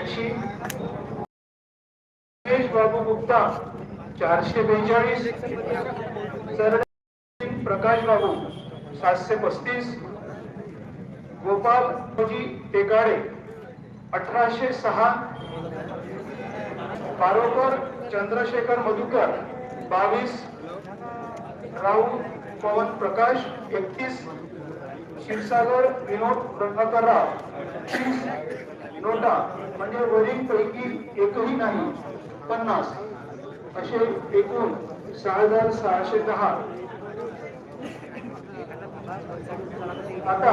ब्याऐंशी बाबू गुप्ता चारशे बेचाळीस. प्रकाश बाबू सातशे पस्तीस. गोपाल टेकाडे अठराशे सहा. पारोकर चंद्रशेखर मधुकर बावीस. राहुल पवन प्रकाश एकतीस. क्षीरसागर विनोद प्रभाकरराव राव नोटा म्हणजे वरील पैकी एकही नाही पन्नास. असे एकूण सहा हजार सहाशे दहा. आता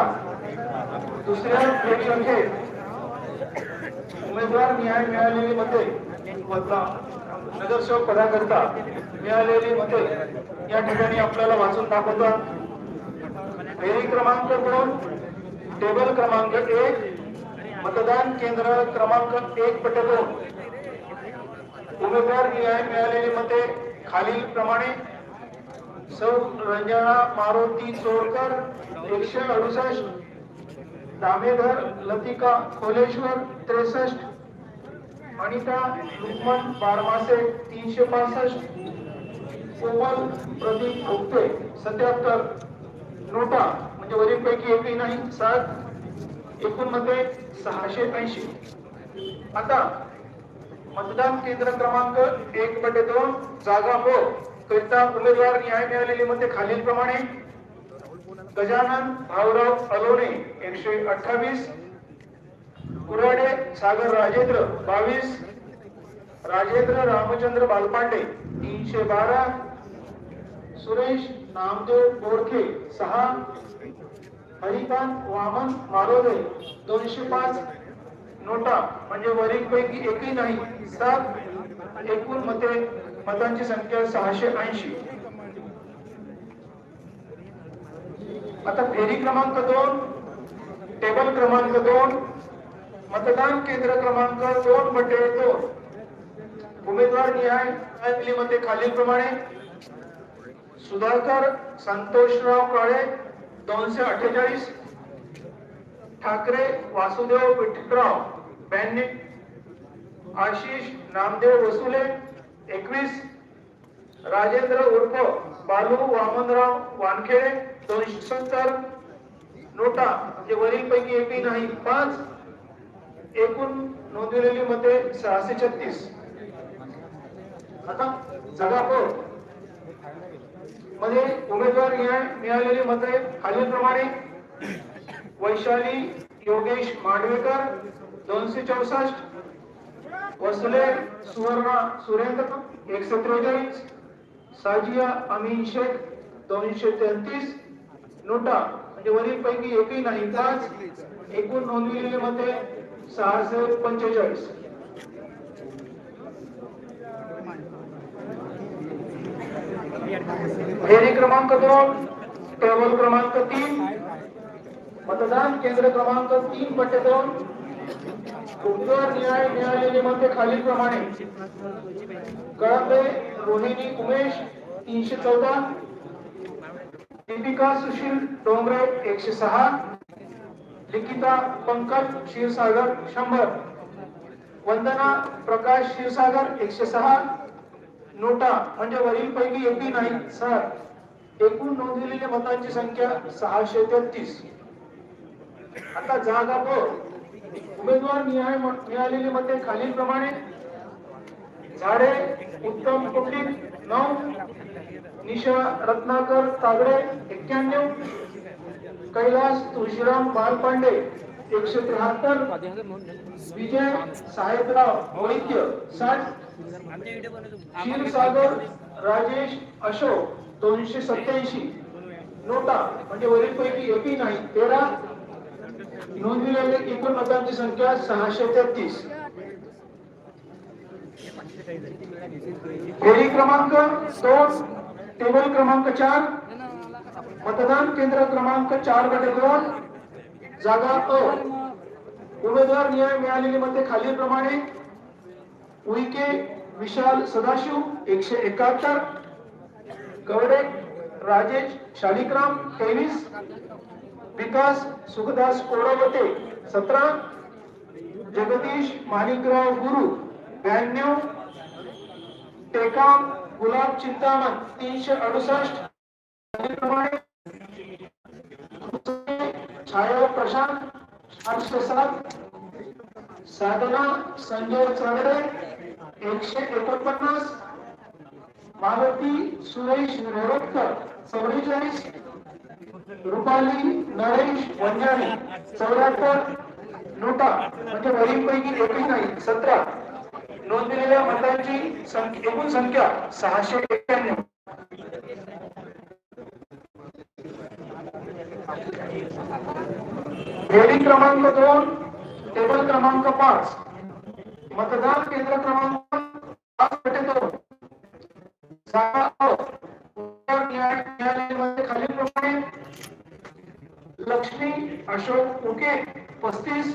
दुसऱ्या लोकसंख्येत उमेदवार न्याय मिळालेली मते. मधला नगरसेवक पदाकरता मिळालेली मते. या ठिकाणी आपल्याला वाचून दाखवतात. फेरी क्रमांक दोन टेबल क्रमांक एक मतदान केंद्र क्रमांक एक पट दोन. उमेदवार मिळालेली मते खालील प्रमाणे. सौ रंजना मारुती चोरकर एकशे अडुसष्ट. दामेधर लतिका खोलेश्वर त्रेसष्ट. अनिता लुकमन बारमासे तीनशे पासष्ट. कोमल प्रदीप भोगते सत्याहत्तर. नोटा म्हणजे वरीलपैकी एकही नाही सात. एकूणमध्ये सहाशे ऐंशी. आता मतदान केंद्र क्रमांक एक बटे दोन जागा हो करिता उमेदवार न्याय मिळालेली मते खालील प्रमाणे गजानन भाऊराव अलोने एकशे अठ्ठावीस. कुराडे सागर राजेंद्र बावीस. राजेंद्र रामचंद्र बालपांडे तीनशे बारा. सुरेश नामदेव बोरखे सहा. हरिकांत वामन मारोदे दोनशे पाच नोटा म्हणजे वरीलपैकी एकही नाही सात एकूण मते मतांची संख्या सहाशे ऐंशी. आता फेरी क्रमांक दोन टेबल क्रमांक दोन मतदान केंद्र क्रमांक दोन बटे दोन. उमेदवार निहाय मते खालील प्रमाणे सुधाकर संतोषराव काळे दोनशे अठ्ठेचाळीस. ठाकरे वासुदेव विठ्ठलराव ब्याण्णव आशिष नामदेव वसुले एकवीस. राजेंद्र उर्फ बालू वामनराव वानखेडे दोनशे सत्तर. नोटा म्हणजे वरीलपैकी एकही नाही पाच. एकूण नोंदवलेली मते सहाशे छत्तीस. आता जगापूर मध्ये उमेदवार मिळालेली मते खालीलप्रमाणे. वैशाली योगेश मांडवेकर दोनशे चौसष्ट. वसले सुवर्णा सुरेंद्र एकशे त्रेचाळीस. साजिया अमीन शेख दोनशे तेहतीस. नोटा म्हणजे वरील पैकी एकही नाही. त्याच एकूण नोंदविलेले मते सहाशे पंचेचाळीस. फेरी क्रमांक दोन टेबल क्रमांक तीन मतदान केंद्र क्रमांक तीन बटे दोन. उमेदवार न्याय मिळालेले मते खालील प्रमाणे कळंबे रोहिणी उमेश तीनशे चौदा. दीपिका सुशील डोंगरे एकशे सहा. लिखिता पंकज क्षीरसागर शंभर. वंदना प्रकाश क्षीरसागर एकशे सहा. नोटा म्हणजे वरील पैकी एकही नाही. सर एकूण नोंदवलेल्या मतांची संख्या सहाशे तेहतीस. आता जागा ब उमेदवार निहाय मिळालेली मते खालील प्रमाणे झाडे उत्तम कुंडीत नऊ. निशा रत्नाकर तागडे एक्क्याण्णव. कैलास तुळशीराम बालपांडे एकशे त्र्याहत्तर विजय साहेबराव वैद्य साठ क्षीरसागर राजेश अशोक दोनशे सत्याऐंशी नोटा म्हणजे वरीलपैकी एकही नाही तेरा. नोंदविलेले एकूण मतांची संख्या सहाशे तेहतीस. फेरी क्रमांक दोन टेबल क्रमांक चार. मतदान केंद्र क्रमांक चार गट दोन जागा अ उमेदवार न्याय मिळालेली मते खालील प्रमाणे उईके विशाल सदाशिव एकशे एकाहत्तर. कवडे राजेश शालिक्राम तेवीस. विकास सुखदास कोडावते सतरा. जगदीश माणिकराव गुरु ब्याण्णव. टेकाम गुलाब चिंतामण तीनशे अडुसष्ट. साहेब प्रशांत आठशे सात साधना संजय चौधरे एकशे एकोणपन्नास मालती सुरेश रेवतकर चौवेचाळीस रुपाली नरेश वंजारी चौऱ्याहत्तर नोटा म्हणजे वरीलपैकी एकही नाही सतरा. नोंदलेल्या मतांची संख्या एकूण संख्या सहाशे एक्क्याण्णव बेरी क्रमांक दोन टेबल क्रमांक पाच मतदान केंद्र क्रमांक पाच बटे दोन जागा अ. उत्तर न्याय- न्यायालयामध्ये खालीलप्रमाणे लक्ष्मी अशोक उके पस्तीस